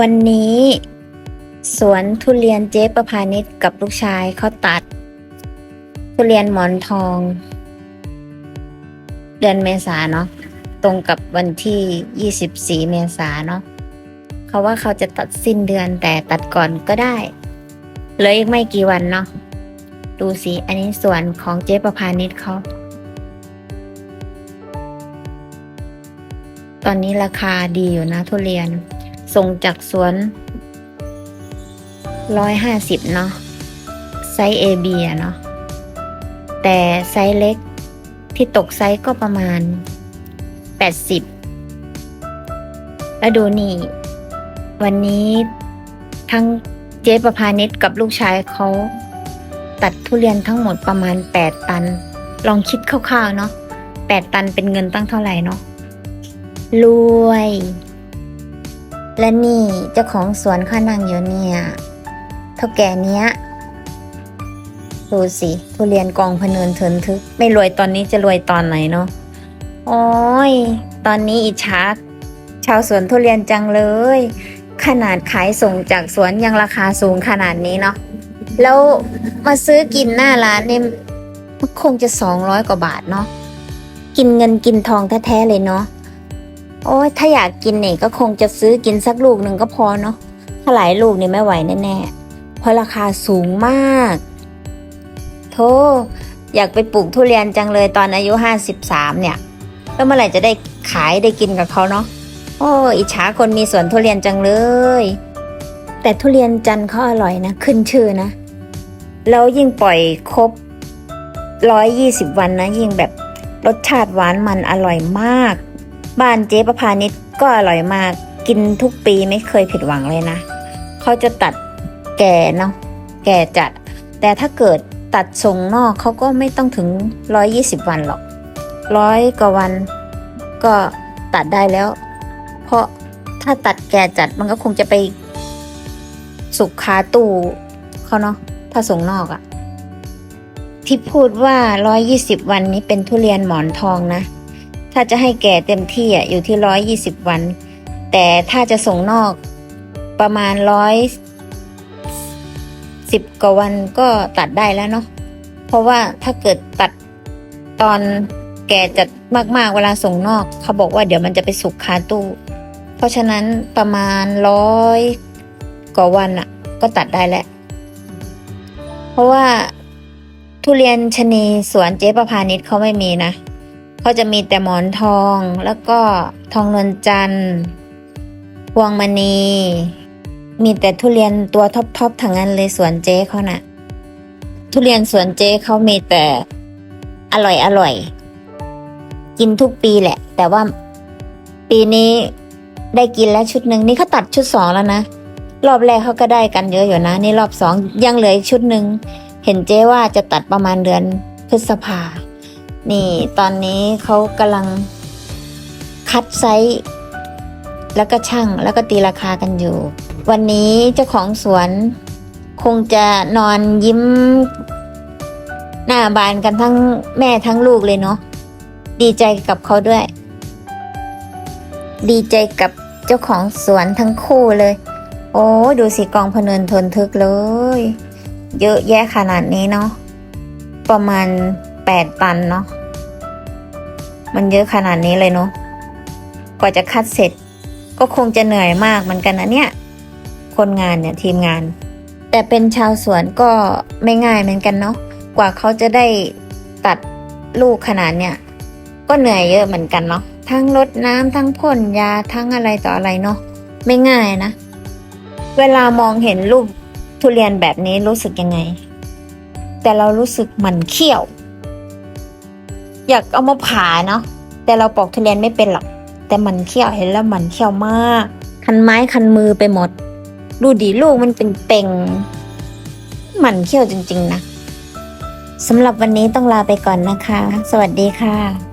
วันนี้ สวนทุเรียนเจ๊ประพานิชกับลูกชายเขาตัด ทุเรียนหมอนทอง เดือนเมษาเนาะตรงกับวันที่ 24 เมษาเนาะเขาว่าเขาจะตัดสิ้นเดือนแต่ตัดก่อนก็ได้เหลืออีกไม่กี่วันเนาะดูสิ อันนี้สวนของเจ๊ประพานิชเขา อนนี้ราคาดีอยู่นะทุเรียน ส่งจากสวนร้อยห้าสิบเนาะไซส์ AB อะเนาะแต่ไซส์เล็กที่ตกไซส์ก็ประมาณแปดสิบแล้วดูนี่ วันนี้ทั้งเจ๊ประพานิชกับลูกชายเขาตัดทุเรียนทั้งหมดประมาณแปดตัน ลองคิดคร่าวๆเนาะแปดตันเป็นเงินตั้งเท่าไหร่เนาะ รวย และนี่เจ้าของสวนข้านั่งอยู่เนี่ยเท่าแก่เนี้ยดูสิทุเรียนกองพเนินเทินทึก ไม่รวยตอนนี้จะรวยตอนไหนเนาะโอ้ย ตอนนี้อิจฉาชาวสวนทุเรียนจังเลย ขนาดขายส่งจากสวนยังราคาสูงขนาดนี้เนาะแล้วมาซื้อกินหน้าร้านเนี่ยมันคงจะสองร้อยกว่าบาทเนาะกินเงินกินทองแท้ๆเลยเนาะ โอ้ยถ้าอยากกินเนี่ยก็คงจะซื้อกินสักลูกหนึ่งก็พอเนาะถ้าหลายลูกนี่ไม่ไหวแน่ๆเพราะราคาสูงมาก โธ่อยากไปปลูกทุเรียนจังเลยตอนอายุห้าสิบสามเนี่ย แล้วเมื่อไหร่จะได้ขายได้กินกับเขาเนาะโอ้อิจฉาคนมีสวนทุเรียนจังเลย แต่ทุเรียนจันทร์เขาอร่อยนะ ขึ้นชื่อนะ แล้วยิ่งปล่อยครบร้อยยี่สิบวันนะ ยิ่งแบบรสชาติหวานมันอร่อยมาก บ้านเจ๊ประพานิชก็อร่อยมากกินทุกปีไม่เคยผิดหวังเลยนะ เขาจะตัดแก่เนาะแก่จัด แต่ถ้าเกิดตัดส่งนอกเขาก็ไม่ต้องถึงร้อยี่สิบวันหรอกร้อยกว่าวันก็ตัดได้แล้ว เพราะถ้าตัดแก่จัดมันก็คงจะไปสุกคาตู้เขาเนาะถ้าส่งนอกอะที่พูดว่าร้อยยี่สิบวันนี้เป็นทุเรียนหมอนทองนะ ถ้าจะให้แก่เต็มที่อะอยู่ที่ร้อยยี่สิบวัน แต่ถ้าจะส่งนอกประมาณร้อยสิบกว่าวันก็ตัดได้แล้วเนาะเพราะว่าถ้าเกิดตัดตอนแก่จัดมากๆเวลาส่งนอก เขาบอกว่าเดี๋ยวมันจะไปสุกคาตู้ เพราะฉะนั้นประมาณร้อยกว่าวันอะก็ตัดได้แหล้วเพราะว่าทุเรียนชะนีสวนเจ๊ประพานิชเขาไม่มีนะ เขาจะมีแต่หมอนทองแล้วก็ทองนวลจันทร์พวงมณี มีแต่ทุเรียนตัวท็อปๆทั้งนั้นเลยสวนเจ๊เขานะ่ะ ทุเรียนสวนเจ๊เขามีแต่อร่อยอร่อย กินทุกปีแหละ แต่ว่าปีนี้ได้กินแล้วชุดหนึ่งนี่เขาตัดชุดสองแล้วนะ รอบแรกเขาก็ได้กันเยอะอยู่นะ นี่รอบสองยังเหลืออีกชุดหนึ่งเห็นเจ๊ว่าจะตัดประมาณเดือนพฤษภา นี่ตอนนี้เขากำลังคัดไซส์แล้วก็ช่างแล้วก็ตีราคากันอยู่ วันนี้เจ้าของสวนคงจะนอนยิ้มหน้าบานกันทั้งแม่ทั้งลูกเลยเนาะดีใจกับเขาด้วย ดีใจกับเจ้าของสวนทั้งคู่เลย โอ้ดูสิกองพเนินทนทึกเลย เยอะแยะขนาดนี้เนาะประมาณ แปดตันเนาะ มันเยอะขนาดนี้เลยเนาะ กว่าจะคัดเสร็จ ก็คงจะเหนื่อยมากเหมือนกันนะเนี่ย คนงานเนี่ยทีมงาน แต่เป็นชาวสวนก็ไม่ง่ายเหมือนกันเนาะ กว่าเขาจะได้ตัดลูกขนาดเนี่ย ก็เหนื่อยเยอะเหมือนกันเนาะ ทั้งรดน้ำทั้งพ่นยาทั้งอะไรต่ออะไรเนาะ ไม่ง่ายนะ เวลามองเห็นรูปทุเรียนแบบนี้รู้สึกยังไง แต่เรารู้สึกหมันเขี้ยว อยากเอามาผ่าเนาะแต่เราปอกทุเรียนไม่เป็นหรอก แต่มันเขี้ยวเห็นแล้วมันเขี้ยวมาก คันไม้คันมือไปหมด ดูดีลูกมันเป็นเป่งมันเขี้ยวจริง ๆ นะสำหรับวันนี้ต้องลาไปก่อนนะคะ สวัสดีค่ะ